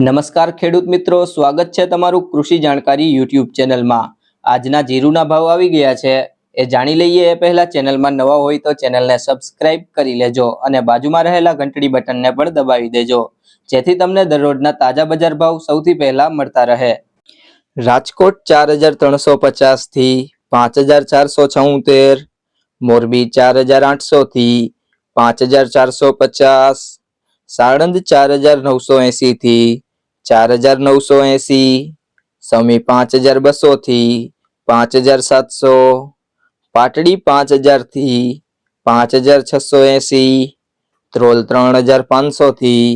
નમસ્કાર ખેડૂત મિત્રો, સ્વાગત છે તમારું કૃષિ જાણકારી યુટ્યુબ ચેનલમાં. આજના જીરુના ભાવ આવી ગયા છે. એ જાણી લઈએ એ પહેલા ચેનલમાં નવા હોય તો ચેનલને સબસ્ક્રાઇબ કરી લેજો અને બાજુમાં રહેલા ઘંટડી બટનને પણ દબાવી દેજો. જેથી તમને દરરોજના તાજા બજાર ભાવ સૌથી પહેલા મળતા રહે. રાજકોટ ચાર હજાર ત્રણસો પચાસથી પાંચ હજાર ચારસો છોતેર, મોરબી ચાર હજાર આઠસો થી પાંચ હજાર ચારસો પચાસ સાણંદ ચાર હજાર નવસો એસી થી ચાર હજાર નવસો એસી સમી પાંચ હજાર બસો થી પાંચ હજાર સાતસો પાટડી પાંચ હજાર થી પાંચ હજાર છસો એસી ધ્રોલ ત્રણ હજાર પાંચસો થી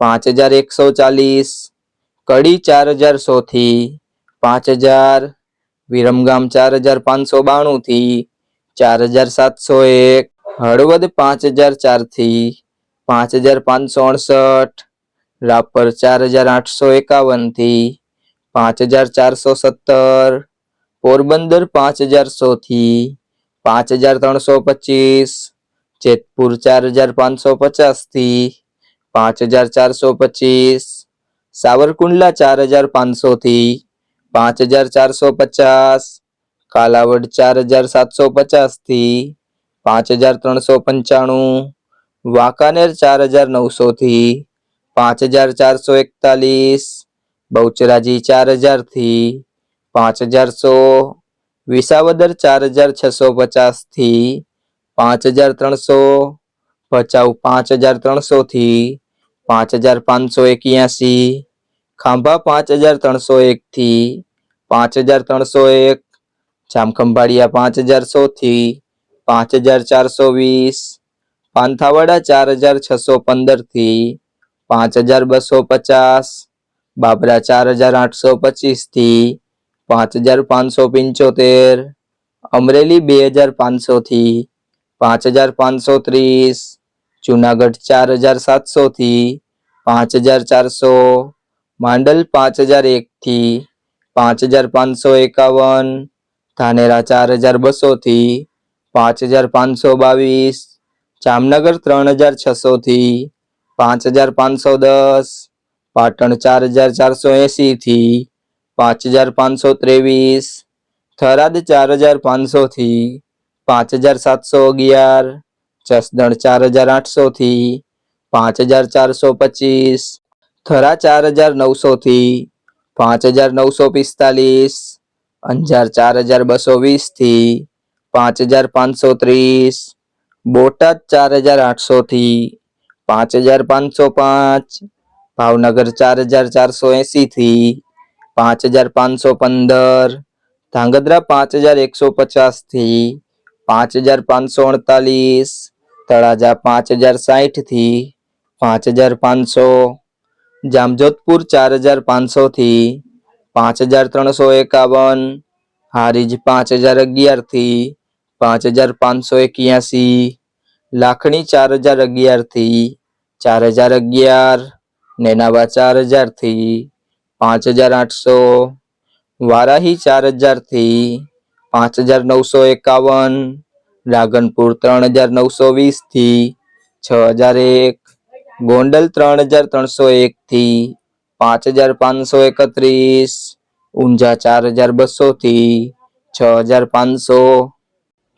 પાંચ હજાર એકસો ચાલીસ કડી ચાર હજાર સો થી પાંચ હજાર વિરમગામ ચાર હજાર પાંચસો બાણું થી ચાર હજાર સાતસો એક હળવદ પાંચ હજાર ચાર થી પાંચ હજાર પાંચસો અડસઠ રાપર ચાર હજાર આઠસો એકાવન થી પાંચ હજાર ચારસો સત્તર પોરબંદર પાંચ હજાર સો થી પાંચ હજાર ત્રણસો પચીસ જેતપુર ચાર હજાર પાંચસો પચાસ થી પાંચ હજાર ચારસો પચીસ સાવરકુંડલા ચાર હજાર પાંચસો થી પાંચ હજાર ચારસો પચાસ કાલાવડ ચાર હજાર સાતસો પચાસ થી પાંચ હજાર ત્રણસો પંચાણું વાંકાનેર ચાર હજાર નવસો થી પાંચ હજાર ચારસો એકતાલીસ બહુચરાજી ચાર હજાર થી પાંચ હજાર સો વિસાવદર ચાર હજાર છસો પચાસ થી પાંચ હજાર ત્રણસો ભચાઉ પાંચ હજાર ત્રણસો થી પાંચ હજાર પાંચસો એક્યાસી ખાંભા પાંચ હજાર ત્રણસો એક થી પાંચ હજાર ત્રણસો એક જામખંભાળિયા પાંચ હજાર સો થી પાંચ હજાર ચારસો વીસ પાંથાવાડા ચાર હજાર છસો પંદર થી પાંચ હજાર બસો પચાસ, બાબરા ચાર હજાર આઠસો પચીસથી પાંચ હજાર પાંચસો પંચોતેર, અમરેલી બે હજાર પાંચસો થી પાંચ હજાર પાંચસો ત્રીસ, જુનાગઢ ચાર હજાર સાતસો થી પાંચ હજાર ચારસો, માંડલ પાંચ હજાર એક થી પાંચ હજાર પાંચસો એકાવન, ધાનેરા ચાર હજાર બસો થી પાંચ હજાર પાંચસો બાવીસ, જામનગર ત્રણ હજાર છસો થી પાંચ હજાર પાંચસો દસ પાટણ ચાર હજાર ચારસો એસી થી પાંચ હજાર પાંચસો ત્રેવીસ થરાદ ચાર હજાર પાંચસો થી પાંચ હજાર સાતસો અગિયાર જસદણ ચાર હજાર આઠસો થી પાંચ હજાર ચારસો પચીસ થરા ચાર હજાર નવસો થી પાંચ હજાર નવસો પિસ્તાલીસ અંજાર ચાર હજાર બસો વીસ થી પાંચ હજાર પાંચસો ત્રીસ બોટાદ ચાર હજાર આઠસો થી પાંચ હજાર પાંચસો પાંચ ભાવનગર ચાર હજાર ચારસો એસી થી પાંચ હજાર પાંચસો પંદર ધાંગધ્રા પાંચ હજાર એકસો પચાસ થી પાંચ હજાર પાંચસો અડતાલીસ તળાજા પાંચ હજાર સાઠ થી પાંચ હજાર પાંચસો જામજોધપુર ચાર હજાર પાંચસો થી પાંચ હજાર ત્રણસો એકાવન હારીજ પાંચ હજાર અગિયાર થી પાંચ હજાર પાંચસો એક્યાસી લાખણી ચાર હજાર અગિયાર થી ચાર હજાર અગિયાર નેનાવા ચાર હજાર થી પાંચ હજાર આઠસો વારાહી ચાર હજાર થી પાંચ હજાર નવસો એકાવન રાગનપુર ત્રણ હજાર નવસો વીસ થી છ હજાર એક ગોંડલ ત્રણ હજાર ત્રણસો એક થી પાંચ હજાર પાંચસો એકત્રીસ ઊંઝા ચાર હજાર બસો થી છ હજાર પાંચસો